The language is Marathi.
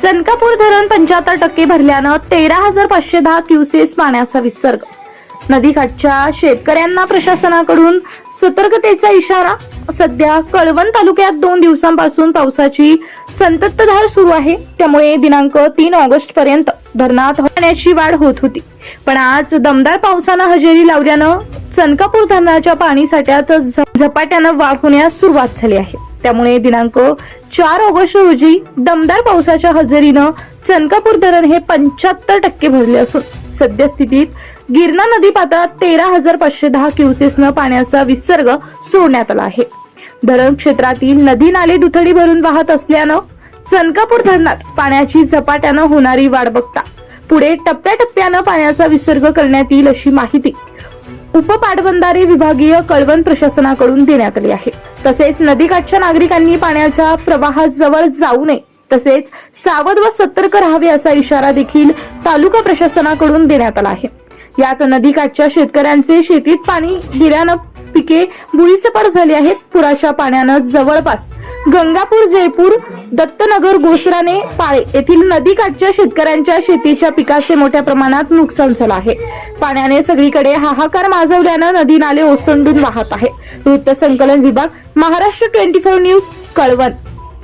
चनकापूर धरण पंच्याहत्तर टक्के भरल्यानं तेरा हजार पाचशे दहा क्युसेस पाण्याचा विसर्ग. नदीकाठच्या शेतकऱ्यांना प्रशासनाकडून सतर्कतेचा इशारा. सध्या कळवण तालुक्यात दोन दिवसांपासून पावसाची संततधार सुरू आहे. त्यामुळे दिनांक तीन ऑगस्ट पर्यंत धरणात पाण्याची वाढ होत होती. पण आज दमदार पावसानं हजेरी लावल्यानं चनकापूर धरणाच्या पाणी साठ्यात झपाट्यानं वाढ होण्यास सुरुवात झाली आहे. त्यामुळे दिनांक चार ऑगस्ट रोजी दमदार पावसाच्या हजेरीनं चनकापूर धरण हे पंच्याहत्तर टक्के भरले असून सद्यस्थितीत गिरणा नदी पात्रात तेरा हजार पाचशे दहा क्युसेसनं पाण्याचा विसर्ग सोडण्यात आला आहे. धरण क्षेत्रातील नदी नाले दुथडी भरून वाहत असल्यानं चनकापूर धरणात पाण्याची झपाट्यानं होणारी वाढ बघता पुढे टप्प्याटप्प्यानं पाण्याचा विसर्ग करण्यात येईल अशी माहिती उपपाटबंधारे विभागीय कळवण प्रशासनाकडून देण्यात आली आहे. तसेच नदीकाठच्या नागरिकांनी पाण्याच्या प्रवाहाजवळ जाऊ नये. तसेच सावध व सतर्क राहावे असा इशारा देखील तालुका प्रशासनाकडून देण्यात आला आहे. यात नदीकाठच्या शेतकऱ्यांचे शेतीत पाणी गेल्यानं पिके बुडीसपार झाली आहेत. पुराच्या पाण्यानं जवळपास गंगापूर जयपूर दत्तनगर गोसराने पाळे येथील नदीकाठच्या शेतकऱ्यांच्या शेतीच्या पिकाचे मोठ्या प्रमाणात नुकसान झालं आहे. पाण्याने सगळीकडे हाहाकार माजवल्यानं नदी नाले ओसंडून वाहत आहे वृत्त संकलन विभाग Maharashtra twenty four news Kalwan.